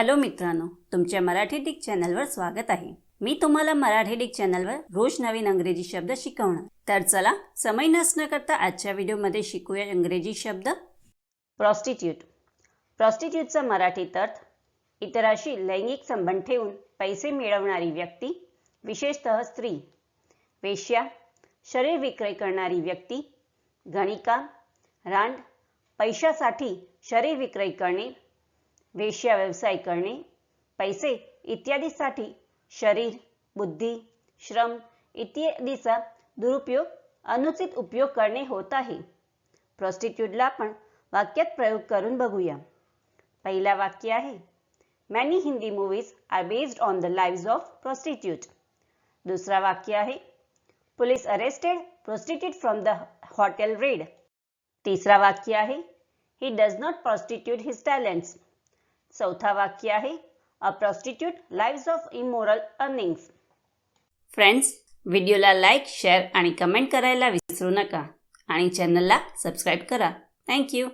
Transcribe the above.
Hello मित्रांनो तुमच्या Marathi Dick चॅनलवर स्वागत आहे. मी तुम्हाला मराठी डिक चॅनलवर रोज नवीन अंग्रेजी शब्द शिकवणार. तर चला समय नसणं करता आजच्या व्हिडिओमध्ये शिकूया इंग्रजी शब्द. प्रॉस्टिट्यूट प्रॉस्टिट्यूटचा मराठीत अर्थ इतराशी लैंगिक संबंध ठेवून पैसे मिळवणारी व्यक्ती विशेषतः स्त्री. वेश्या शरीर विक्रय करणारी व्यक्ती गणिका रांड पैशासाठी शरीर विक्रय करणे वेश्या व्यवसाय करणे पैसे इत्यादीसाठी शरीर बुद्धी श्रम इत्यादीचा दुरुपयोग अनुचित उपयोग करणे होत आहे. प्रॉस्टिट्यूटला आपण वाक्यात प्रयोग करून बघूया. पहिला वाक्य आहे many Hindi movies are based on the lives of prostitute दुसरा वाक्य आहे police arrested prostitute from the hotel raid तिसरा वाक्य आहे he does not prostitute his talents चौथा वाक्य आहे a prostitute live off immoral earnings friends व्हिडिओला लाईक शेअर आणि कमेंट करायला विसरू नका आणि चॅनलला सबस्क्राईब करा. थँक्यू